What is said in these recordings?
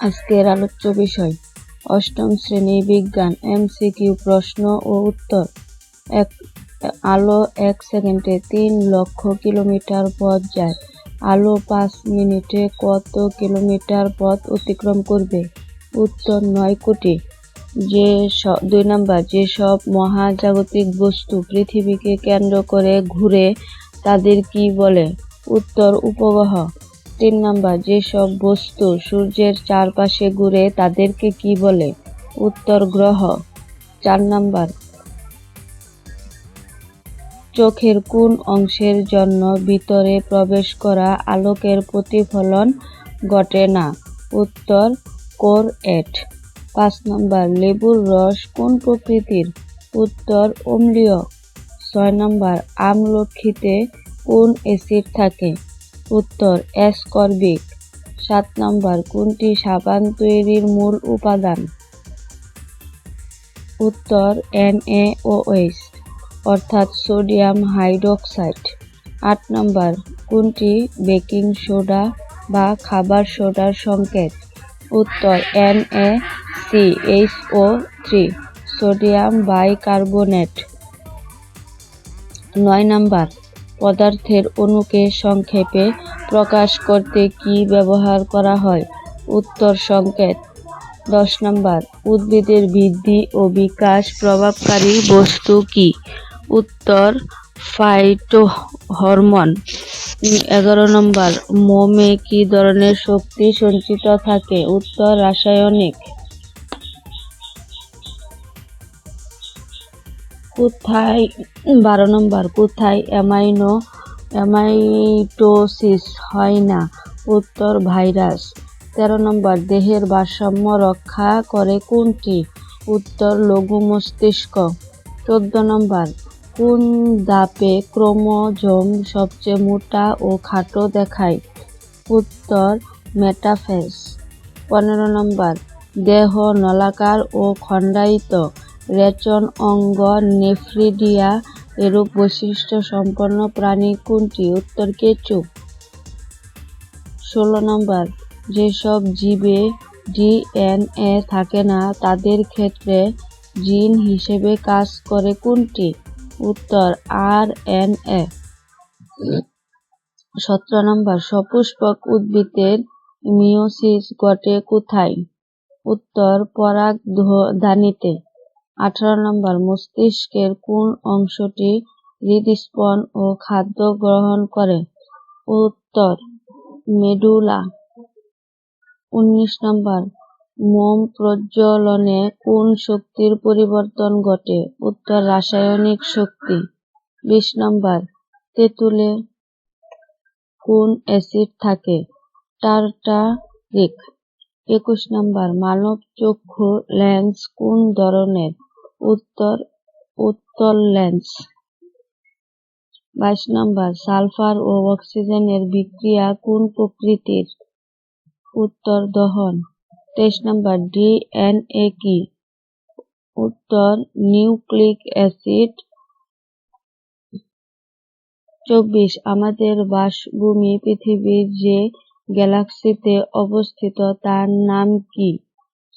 আজকের আলোচ্য বিষয়, অষ্টম শ্রেণি বিজ্ঞান, এমসিকিউ প্রশ্ন ও উত্তর। এক, আলো এক সেকেন্ডে তিন লক্ষ কিলোমিটার পথ যায়। আলো পাঁচ মিনিটে কত কিলোমিটার পথ অতিক্রম করবে? উত্তর নয় কোটি। যে দুই নাম্বার যেসব মহাজাগতিক বস্তু পৃথিবীকে কেন্দ্র করে ঘুরে তাদের কি বলে? উত্তর উপগ্রহ। তিন নাম্বার, যেসব বস্তু সূর্যের চারপাশে ঘুরে তাদেরকে কি বলে? উত্তর, গ্রহ। চার নাম্বার, চোখের কোন অংশের জন্য ভিতরে প্রবেশ করা আলোকের প্রতিফলন ঘটে না? উত্তর, কোর এট। পাঁচ নম্বর, লেবুর রস কোন প্রকৃতির? উত্তর, অম্লীয়। ছয় নম্বর, আমলক্ষীতে কোন অ্যাসিড থাকে? উত্তর অ্যাসকর্বিক সাত নম্বর, কোনটি সাবান তৈরির মূল উপাদান? উত্তর NaOH অর্থাৎ সোডিয়াম হাইড্রোক্সাইড। আট নম্বর, কোনটি বেকিং সোডা বা খাবার সোডার সংকেত? উত্তর NaCHO থ্রি, সোডিয়াম বাইকার্বনেট। নয় নাম্বার পদার্থের অণুকে সংক্ষেপে প্রকাশ করতে কি ব্যবহার করা হয়? উত্তর সংকেত। দশ নম্বর, উদ্ভিদের বৃদ্ধি ও বিকাশ প্রভাবকারী বস্তু কি? উত্তর ফাইটো হরমোন এগারো নম্বর, মোমে কি ধরনের শক্তি সঞ্চিত থাকে? উত্তর, রাসায়নিক। কোথায়, বারো নম্বর, কোথায় অ্যামাইনো অ্যামাইটোসিস হয় না, উত্তর ভাইরাস। তেরো নম্বর, দেহের ভারসাম্য রক্ষা করে কোনটি? উত্তর, লঘু মস্তিষ্ক। চোদ্দ নম্বর, কোন দাপে ক্রোমোজোম সবচেয়ে মোটা ও খাটো দেখায়? উত্তর মেটাফেস পনেরো নম্বর, দেহ নলাকার ও খণ্ডায়িত। রেচন, অঙ্গ, নেফ্রিডিয়া এরূপ বৈশিষ্ট্য সম্পন্ন প্রাণী কোনটি? উত্তর কেঁচু ষোলো নম্বর। যেসব জীবে ডিএনএ থাকে না, তাদের ক্ষেত্রে জিন হিসেবে কাজ করে কোনটি? উত্তর আর এন এ সতেরো নম্বর। সপুষ্পক উদ্ভিদের মিওসিস ঘটে কোথায়? উত্তর, পরাগধানীতে। আঠারো নম্বর, মস্তিষ্কের কোন অংশটি হৃদস্পন ও খাদ্য গ্রহণ করে? উত্তর মেডুলা উনিশ নম্বর, মোম প্রজ্বলনে কোন শক্তির পরিবর্তন ঘটে? উত্তর, রাসায়নিক শক্তি। বিশ নম্বর, তেঁতুলে কোন অ্যাসিড থাকে? টার্টারিক। একুশ নম্বর মানব চক্ষু লেন্স কোন ধরনের? উত্তর, উত্তল লেন্স। বাইশ নম্বর, সালফার ও অক্সিজেনের বিক্রিয়া কোন প্রকৃতির? উত্তর, দহন। তেইশ নম্বর, ডিএনএ কি? উত্তর, নিউক্লিক অ্যাসিড। চব্বিশ, আমাদের বাসভূমি পৃথিবীর যে গ্যালাক্সিতে অবস্থিত তার নাম কি?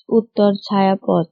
উত্তর, ছায়াপথ।